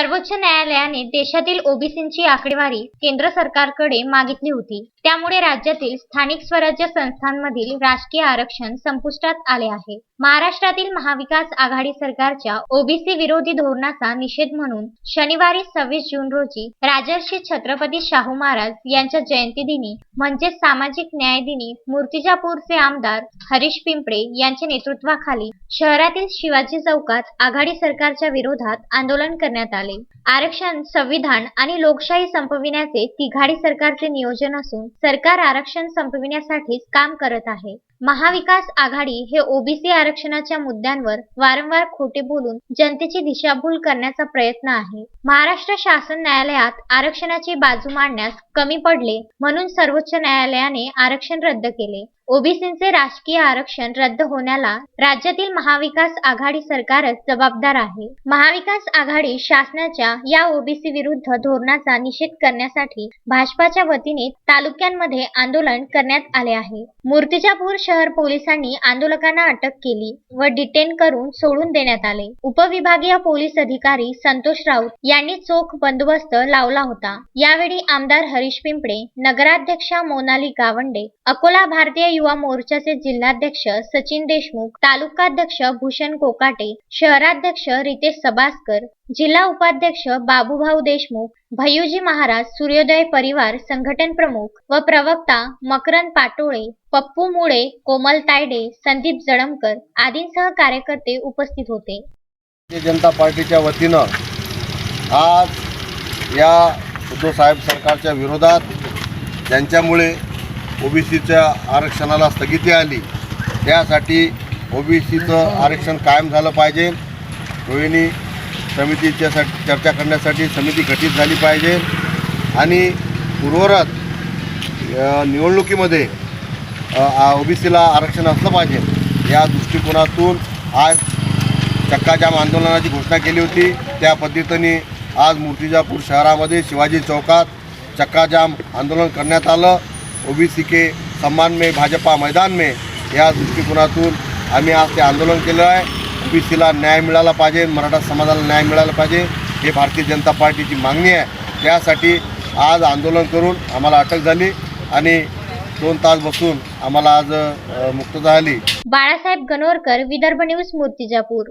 सर्वोच्च न्यायालयाने देशातील ओबीसींची आकडेवारी केंद्र सरकारकडे मागितली होती. त्यामुळे राज्यातील स्थानिक स्वराज्य संस्थांमधील राजकीय आरक्षण संपुष्टात आले आहे. महाराष्ट्रातील महाविकास आघाडी सरकारच्या ओबीसी विरोधी धोरणाचा निषेध म्हणून शनिवारी सव्वीस जून रोजी राजर्षी छत्रपती शाहू महाराज यांच्या जयंती दिनी म्हणजेच सामाजिक न्याय दिनी मूर्तिजापूरचे आमदार हरीश पिंपळे यांच्या नेतृत्वाखाली शहरातील शिवाजी चौकात आघाडी सरकारच्या विरोधात आंदोलन करण्यात आले. आरक्षण संविधान आणि लोकशाही संपविण्याचे तिघाडी सरकारचे नियोजन असून सरकार आरक्षण संपविण्यासाठीच काम करत आहे. महाविकास आघाडी हे ओबीसी आरक्षणाच्या मुद्द्यांवर वारंवार खोटे बोलून जनतेची दिशाभूल करण्याचा प्रयत्न आहे. महाराष्ट्र शासन न्यायालयात आरक्षणाची बाजू मांडण्यास कमी पडले म्हणून सर्वोच्च न्यायालयाने आरक्षण रद्द केले. ओबीसींचे राजकीय आरक्षण रद्द होण्याला राज्यातील महाविकास आघाडी सरकारच जबाबदार आहे. महाविकास आघाडी शासनाच्या या ओबीसी विरुद्ध धोरणाचा निषेध करण्यासाठी भाजपाच्या वतीने तालुक्यांमध्ये आंदोलन करण्यात आले आहे. मूर्तिजापूर शहर पोलिसांनी आंदोलकांना अटक केली व डिटेन करून सोडून देण्यात आले. उपविभागीय पोलीस अधिकारी संतोष राऊत यांनी चोख बंदोबस्त लावला होता. यावेळी आमदार हरीश पिंपळे नगराध्यक्षा मोनाली गावंडे अकोला भारतीय युवा मोर्चाचे जिल्हाध्यक्ष सचिन देशमुख तालुकाध्यक्ष भूषण कोकाटे शहराध्यक्ष रितेश सबास्कर जिल्हा उपाध्यक्ष बाबूभाऊ देशमुख भैयूजी महाराज सूर्योदय परिवार संघटन प्रमुख व प्रवक्ता मकरंद पाटोळे पप्पू मुळे कोमल तायडे संदीप जडमकर आदींसह कार्यकर्ते उपस्थित होते. जनता पार्टीच्या वतीनं आज या उद्धव साहेब सरकारच्या विरोधात ज्यांच्यामुळे ओबीसीच्या आरक्षणाला स्थगिती आली त्यासाठी ओबीसीचं आरक्षण कायम झालं पाहिजे. रोहिणी समितीच्यासाठी चर्चा करण्यासाठी समिती गठीत झाली पाहिजे. आणि पूर्वरत निवडणुकीमध्ये ओबीसीला आरक्षण असलं पाहिजे या दृष्टिकोनातून आज चक्काजाम आंदोलनाची घोषणा केली होती. त्या पद्धतीने आज मूर्तिजापूर शहरामध्ये शिवाजी चौकात चक्काजाम आंदोलन करण्यात आलं. ओबीसी के सम्मान में भाजपा मैदान में या दृष्टिकोनातून आम्ही आज ते आंदोलन केलं आहे. ओबीसीला न्याय मिळाला पाहिजे मराठा समाजाला न्याय मिळाला पाहिजे हे भारतीय जनता पार्टीची मागणी आहे. त्यासाठी आज आंदोलन करून आम्हाला अटक झाली आणि दोन तास बसून आम्हाला आज मुक्त मुक्तता झाली. बाळासाहेब गणोरकर विदर्भ न्यूज मूर्तिजापूर.